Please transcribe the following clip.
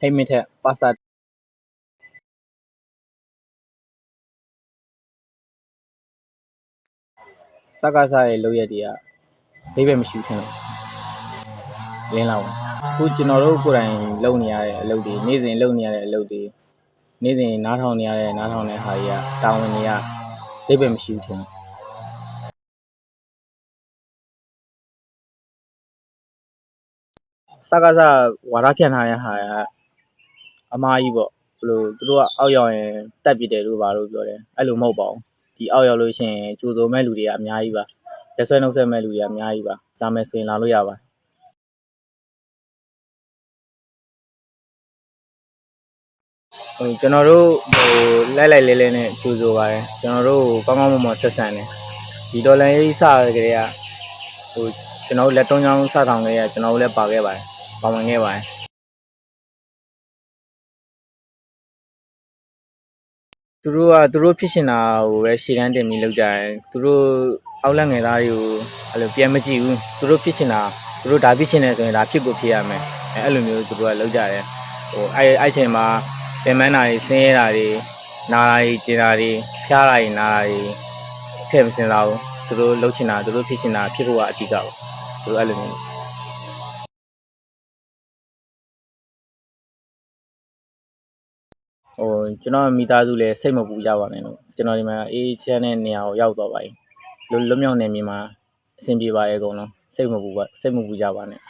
ဟိတ်မစ်ထက်ပါစာစကားစားရဲ့လောက်ရက်တွေကဒိဗယ်မရှိဘူးထင်တယ်လင်းလာဘူးအခုကျွန်တော်တို့ကိုယ်တိုင်လုပ်နေရတဲ့အလုပ်တွေနေ့စဉ်လုပ်နေရတဲ့အလုပ်တွေနေ့စဉ်နားထောင်နေရတဲ့နားထောင်တဲ့ဟာတွေကတာဝန်တွေကဒိဗယ်မရှိဘူးထင်တ စကားစားဝါဒဖြန့်ထားတဲ့ဟာကအမားကြီးပေါ့ဘယ်လိုသူတို့ကအောက်ရောက်ရင်တက်ပစ်တယ်လို့ပါလို့ပြောတယ်အဲ့လိုမဟုတ်ပါဘူးဒီအောက်ရောက်လို့ရှိရင်ကြိုးစုံမဲ့လူတွေကအများကြီးပါလက်ဆွဲနှုတ်ဆက်မဲ့လူတွေကအများကြီးပါဒါမဲ့ဆိုရင်လာလို့ရပါဟိုကျွန်တော်တို့ဟိုလိုက်လိုက်လဲလဲနဲ့ကြိုးစိုးပါတယ်ကျွန်တော်တို့ကောင်းကောင်းမွန်မွန်ဆက်ဆံတယ်ဒီဒေါ်လာရေးစရကြတဲ့ကဟိုကျွန်တော်တို့လက်တုံးချောင်းစဆောင်ခဲ့ရကျွန်တော်တို့လည်းပါခဲ့ပါတယ် ပါဝင်ခဲ့ပါတယ်သူတို့ကသူတို့ဖြစ်ရှင်တာကိုပဲရှေ့တန်းတင်ပြီးလောက်ကြတယ်သူတို့အောက်လက်ငယ်သားတွေကိုအဲ့လိုပြန်မကြည့်ဘူးသူတို့ဖြစ်ရှင်တာသူတို့ဒါဖြစ်ရှင်တယ်ဆိုရင်ဒါဖြစ်ကိုဖြစ်ရမယ်အဲ့အဲ့လိုမျိုးသူတို့ကလောက်ကြတယ်ဟိုအဲ့အဲ့ချိန်မှာပင်မန်းတာတွေဆင်းရဲတာတွေနာတာတွေကျင်တာတွေဖျားတာတွေနာတာတွေထည့်မစင်စားဘူးသူတို့လှုပ်ချင်တာသူတို့ဖြစ်ရှင်တာဖြစ်ဖို့ကအဓိကပေါ့သူတို့အဲ့လိုမျိုး ဟိုကျွန်တော်မိသားစုလည်းစိတ်မပူကြပါနဲ့လို့ကျွန်တော်ဒီမှာအေးချမ်းတဲ့နေရာကိုရောက်သွားပါပြီလွတ်လွတ်မြောက်နေမြေမှာအဆင်ပြေပါရဲ့အကုန်လုံးစိတ်မပူပါစိတ်မပူကြပါနဲ့